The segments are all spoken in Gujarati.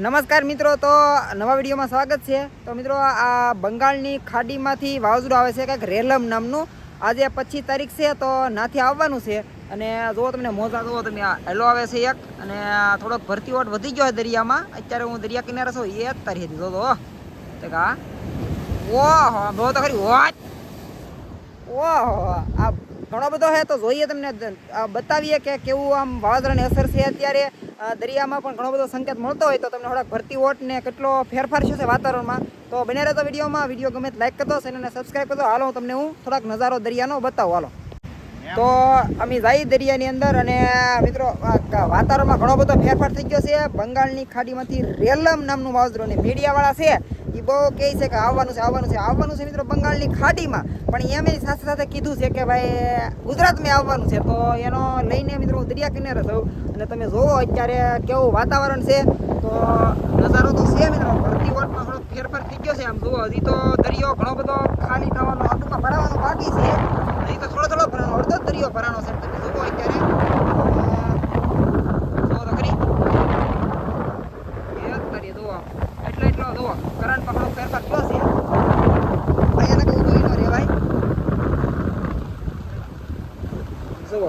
નમસ્કાર મિત્રો, તો નવા વિડીયોમાં સ્વાગત છે. તો મિત્રો, આ બંગાળની ખાડીમાંથી વાવાઝોડું આવે છે કંઈક રેલમ નામનું. આજે પચીસ તારીખ છે, તો નાથી આવવાનું છે. અને જો તમને મોજા, જુઓ તમે હેલો આવે છે એક. અને થોડોક ભરતી ઓટ વધી ગયો દરિયામાં. અત્યારે હું દરિયા કિનારે છું એ તારી હતી જો તો તે કા? ઓહો, બહુ તો ખરી વોટ ઓહો, આ ઘણો બધો છે, તો જોઈએ તમને બતાવીએ કે કેવું આમ વાવાઝોડાની અસર છે અત્યારે. દરિયામાં પણ ઘણો બધો સંકેત મળતો હોય તો તમને થોડાક ભરતી ઓટ ને કેટલો ફેરફાર છે વાતાવરણમાં તો બને રહેતો વિડીયોમાં. વીડિયો ગમે લાઈક કરતો ચેનલને સબસ્ક્રાઈબ કરતો. હાલો હું તમને હું થોડાક નજારો દરિયાનો બતાવું. હાલો. તો અમે જઈ દરિયાની અંદર અને મિત્રો વાતાવરણમાં ઘણો બધો ફેરફાર થઈ ગયો છે. બંગાળની ખાડીમાંથી રેલમ નામનું વાવાઝોડું અને મીડિયાવાળા છે. એ બહુ કહે છે કે આવવાનું છે આવવાનું છે આવવાનું છે મિત્રો બંગાળની ખાડીમાં. પણ એમ સાથે સાથે કીધું છે કે ભાઈ, ગુજરાતમાં આવવાનું છે. તો એનો લઈને મિત્રો હું દરિયા કિનારે થયું અને તમે જુઓ અત્યારે કેવું વાતાવરણ છે. તો નજારો તો છે મિત્રો ભરતી વોટમાં થોડો ફેરફાર થઈ ગયો છે આમ જુઓ હજી તો દરિયો ઘણો બધો ખાલી થવાનો અડધું ભરાવાનો બાકી છે હજી તો થોડો થોડો ભરાનો અડધો જ દરિયો ભરાનો છે તમે જુઓ અત્યારે અ, જુઓ તો ખરી એ જ કરીએ જુઓ એટલો એટલો જુઓ કરંટ પકડો ફેરફાર થયો છે અહીંયા કઈ જોઈ ન રેવાય જુઓ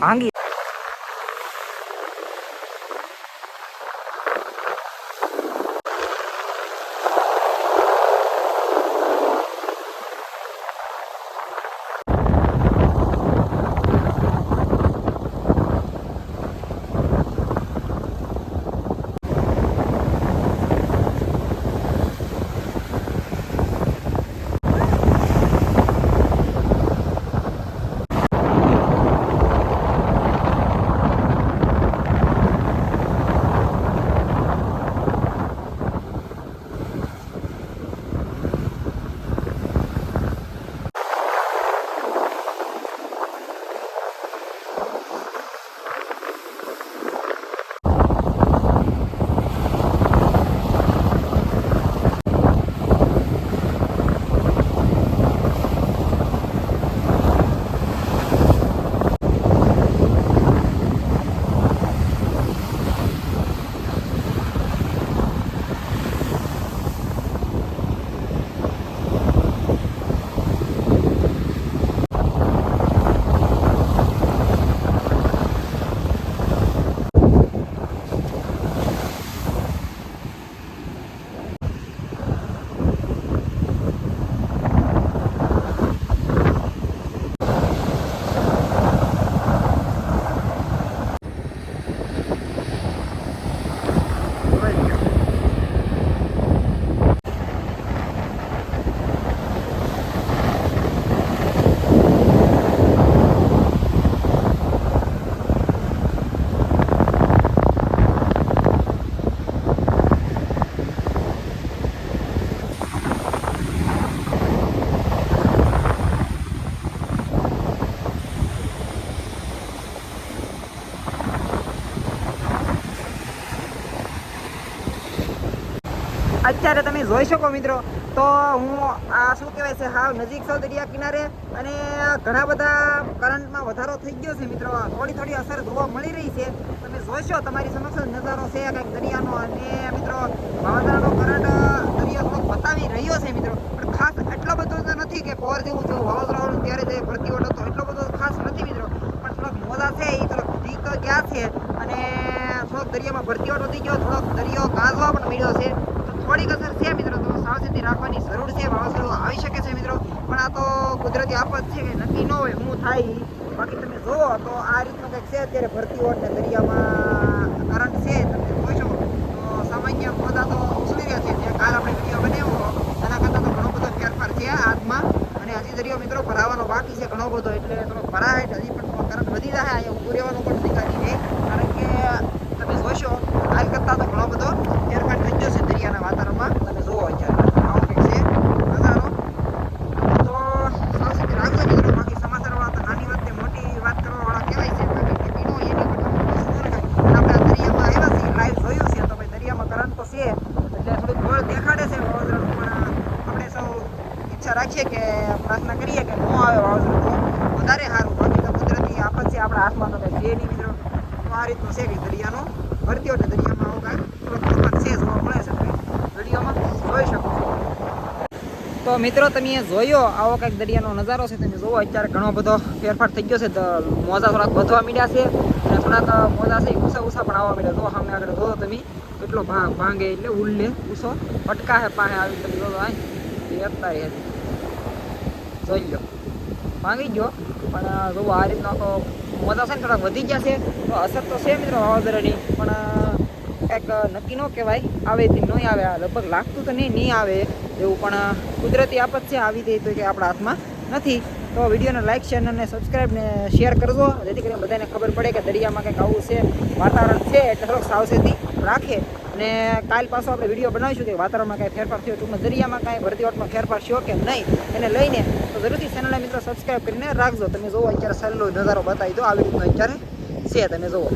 હાય, હાય, અત્યારે તમે જોઈ શકો મિત્રો. તો હું આ શું કહેવાય છે, હાવ નજીક છો દરિયા કિનારે અને ઘણા બધા કરંટમાં વધારો થઈ ગયો છે મિત્રો. થોડી થોડી અસર જોવા મળી રહી છે. તમે જોઈશો તમારી સમક્ષ નજારો છે કંઈક દરિયાનો અને મિત્રો વાવાઝોડાનો કરંટ દરિયો થોડોક બતાવી રહ્યો છે મિત્રો. પણ ખાસ એટલો બધો તો નથી કે પોર જેવું જો વાવાઝોડાનું ત્યારે જે ભરતી વટો તો એટલો બધો ખાસ નથી મિત્રો. પણ થોડોક મોજા છે એ થોડોક વધી તો ગયા છે અને થોડોક દરિયામાં ભરતી વટો થઈ ગયો, થોડોક દરિયો ગાજવા પણ મળ્યો છે. થોડીક અસર છે મિત્રો, તો સાવચેતી રાખવાની જરૂર છે, વાવાઝોડું આવી શકે છે મિત્રો. પણ આ તો કુદરતી આફત છે કે નક્કી ન હોય હું થાય. બાકી તમે જુઓ, તો આ રીતનું કંઈક છે, અત્યારે ભરતી હોય ને દરિયામાં કરંટ છે, તમે જોશો તો સામાન્ય પોતા તો ઉછળી રહ્યા છે જે કાલ આપણે વીડિયો બનાવ્યો એના કરતાં તો ઘણો બધો ફેરફાર છે આજમાં અને હજી દરિયો મિત્રો ભરાવાનો બાકી છે ઘણો બધો, એટલે થોડો ભરાય હજી પણ થોડો કરંટ વધી જાય અહીંયા ઊભું રહેવાનું પણ શીખાડી છે કારણ કે તમે જોશો હાલ કરતાં તો ઘણો બધો ફેરફાર થઈ ગયો છે દરિયાના વાતાવરણમાં તમે જુઓ અત્યારે આવો કંઈક છે નજારો તો સાવચેતી રાખજો મિત્રો બાકી સમાચારમાં તો નાની વાત કે મોટી વાત કરવાવાળા કહેવાય છે કારણ કે પીણો એની ઉપર શું આપણે આ દરિયામાં આવ્યા છીએ લાઈવ જોયું છે તો ભાઈ દરિયામાં કરંટ તો છે એટલે થોડુંક બળ દેખાડે છે વાવાઝોડાનું પણ આપણે સૌ ઈચ્છા રાખીએ કે પ્રાર્થના કરીએ કે ન આવે વાવાઝોડું તો વધારે સારું બાકી તો કુદરતી આફત છે આપણા હાથમાં તો કંઈ છે નહીં મિત્રો તો આ રીતનું છે કે દરિયાનો, ભરતીઓ એટલે દરિયામાં આવું કાંઈ થોડોક છે, જોવા મળે જોઈ શકો તો મિત્રો, તમે જોયો આવો કંઈક દરિયાનો નજારો છે, તમે જોવો, અત્યારે ઘણો બધો ફેરફાર થઈ ગયો છે મોજા થોડાક વધવા મીડ્યા છે અને થોડાક મોજા છે ઉસા ઊંચા પણ આવવા મીડ્યા. જો સામે આગળ જોવો તમે, કેટલો ભાગ, ભાંગે એટલે ઉલ્લે, ઉસો અટકાહે પાહે આવી તમે જોવો અહીં એ અત્યારે જોઈ લો. ભાંગી ગયો. પણ જોવો આ રીતનો આખો મોજા વધી ગયા છે, તો અસર તો છે મિત્રો વાવાઝોડાની. પણ કંઈક નક્કી ન કહેવાય. આવે તે નહીં આવે લગભગ લાગતું તો નહીં નહીં આવે એવું, પણ કુદરતી આફત છે આવી તે તો કે આપણા હાથમાં નથી. તો વિડીયોને લાઇક અને સબસ્ક્રાઈબ ને શેર કરજો. જેથી કરીને બધાને ખબર પડે કે દરિયામાં કંઈક આવું છે, વાતાવરણ છે, એટલે થોડોક સાવચેતી રાખે. અને કાલ પાછો આપણે વીડિયો બનાવીશું કે વાતાવરણમાં કાંઈ ફેરફાર થયો ટૂંકમાં દરિયામાં કાંઈ ભરતીવાટમાં ફેરફાર થયો કે નહીં એને લઈને તો જરૂરથી ચેનલને મિત્રો સબસ્ક્રાઈબ કરીને રાખજો. તમે જુઓ અત્યારે સહેલો નજારો બતાવી દો. આવી રીતનો અત્યારે છે, તમે જુઓ